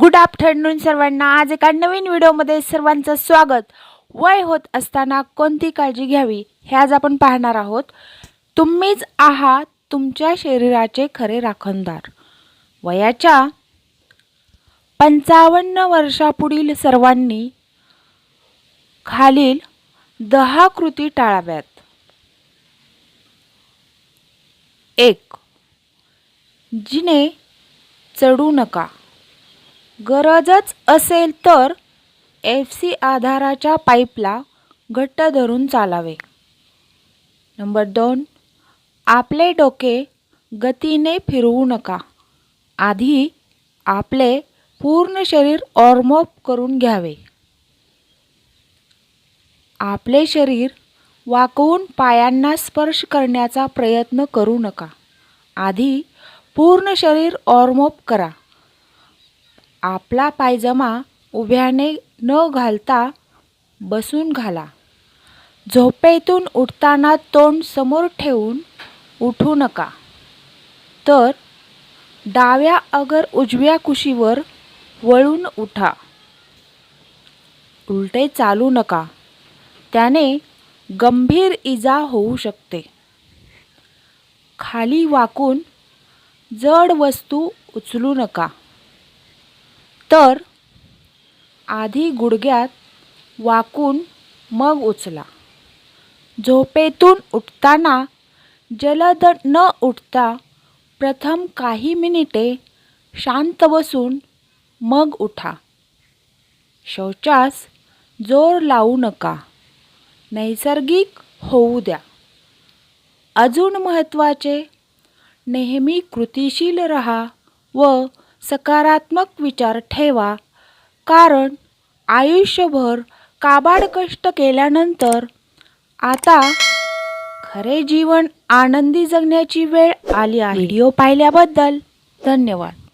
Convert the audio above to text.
Good afternoon सर्वांना. आज एका नवीन व्हिडिओमध्ये सर्वांचं स्वागत. वय होत असताना कोणती काळजी घ्यावी हे आज आपण पाहणार आहोत. तुम्हीच आहात तुमच्या शरीराचे खरे राखणदार. वयाच्या पंचावन्न वर्षापुढील सर्वांनी खालील दहा कृती टाळाव्यात. एक जिने चढू नका. गरजच असेल तर एफ सी आधाराच्या पाईपला घट्ट धरून चालावे. नंबर दोन आपले डोके गतीने फिरवू नका. आधी आपले पूर्ण शरीर ऑर्मअप करून घ्यावे. आपले शरीर वाकवून पायांना स्पर्श करण्याचा प्रयत्न करू नका. आधी पूर्ण शरीर ऑर्मअप करा. आपला पायजमा उभ्याने न घालता बसून घाला. झोपेतून उठताना तोंड समोर ठेवून उठू नका. तर डाव्या अगर उजव्या कुशीवर वळून उठा. उलटे चालू नका. त्याने गंभीर इजा होऊ शकते. खाली वाकून जड वस्तू उचलू नका. तर आधी गुडघ्यात वाकून मग उचला. झोपेतून उठताना जलद न उठता प्रथम काही मिनिटे शांत बसून मग उठा. शौचास जोर लावू नका. नैसर्गिक होऊ द्या. अजून महत्त्वाचे नेहमी कृतिशील रहा व सकारात्मक विचार ठेवा. कारण आयुष्यभर काबाड कष्ट केल्यानंतर आता खरे जीवन आनंदी जगण्याची वेळ आली आहे. व्हिडिओ पाहिल्याबद्दल धन्यवाद.